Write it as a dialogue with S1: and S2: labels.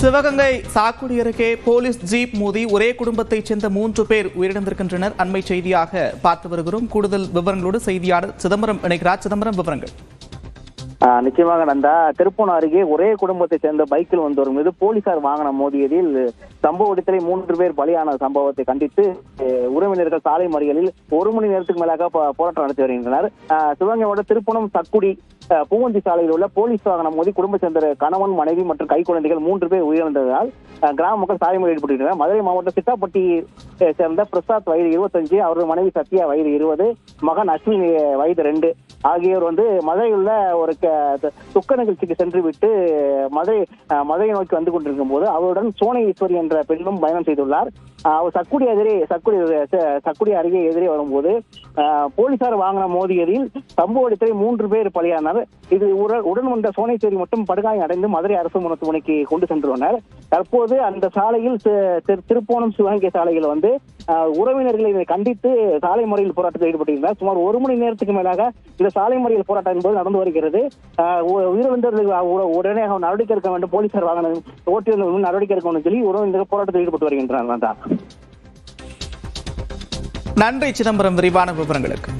S1: சிவகங்கை சாக்குடி அருகே police jeep மோதி ஒரே குடும்பத்தைச் சேர்ந்த மூன்று பேர் உயிரிழந்திருக்கின்றனர். அண்மை செய்தியாக பார்த்து வருகிறோம். கூடுதல் விவரங்களோடு செய்தியாளர் சிதம்பரம் இணைக்கிறார் சிதம்பரம் விவரங்கள்.
S2: நிச்சயமாக நந்தா. திருப்பூன் அருகே ஒரே குடும்பத்தை சேர்ந்த பைக்கில் வந்தவர் மீது போலீசார் வாகனம் மோதியதில் சம்பவ இடத்திலே மூன்று பேர் பலியான சம்பவத்தை கண்டித்து உறவினர்கள் சாலை மறியலில் ஒரு மணி நேரத்துக்கு மேலாக போராட்டம் நடத்தி வருகின்றனர். சிவகங்கையோட திருப்பணம் சக்குடி பூவந்தி சாலையில் உள்ள போலீஸ் வாகனம் மோதி குடும்ப சேர்ந்த கணவன் மனைவி மற்றும் கை குழந்தைகள் மூன்று பேர் உயிரிழந்ததால் கிராம மக்கள் சாலை மறியல் ஈடுபட்டுள்ளனர். மதுரை மாவட்டம் சிட்டாப்பட்டி சேர்ந்த பிரசாத் வயது இருபத்தஞ்சு அவரது மனைவி சத்யா வயது இருபது மகன் அஸ்வினி வயது ரெண்டு. ஆகியோர் வந்து மதுரையில் உள்ள ஒரு துக்க நிகழ்ச்சிக்கு சென்று விட்டு மதுரை மதுரை நோக்கி வந்து கொண்டிருக்கும் போது அவருடன் சோனை ஈஸ்வரி என்ற பெண்ணும் பயணம் செய்துள்ளார். அவர் சக்குடி எதிரே சக்குடி ச- சக்குடி அருகே எதிரே வரும்போது போலீசார் வாங்கின மோதியதில் சம்பவ இடத்திலே மூன்று பேர் பலியானார். இது உடன் வந்த சோனேஸ்வரி மட்டும் படுகாயம் அடைந்து மதுரை அரசு மருத்துவமனைக்கு கொண்டு சென்றுள்ளனர் தற்போது அந்த சாலையில் திரு- திருப்போணம் சிவகங்கை சாலையில் வந்து உறவினர்களை இதை கண்டித்து சாலை மறியல் போராட்டத்தில் ஈடுபட்டிருந்தார். சுமார் ஒரு மணி நேரத்துக்கு மேலாக இந்த சாலை மறியல் போராட்டம் என்பது நடந்து வருகிறது. உ- உயிரிழந்தவர்கள் உடனே நடவடிக்கை எடுக்க வேண்டும். போலீசார் வாகனம் ஓட்டியிருந்தவர்கள் நடவடிக்கை எடுக்க வேண்டும் சொல்லி உறவினர்கள் போராட்டத்தில் ஈடுபட்டு வருகின்றனர்.
S1: நன்றி சிதம்பரம். விரிவான விவரங்களுக்கு.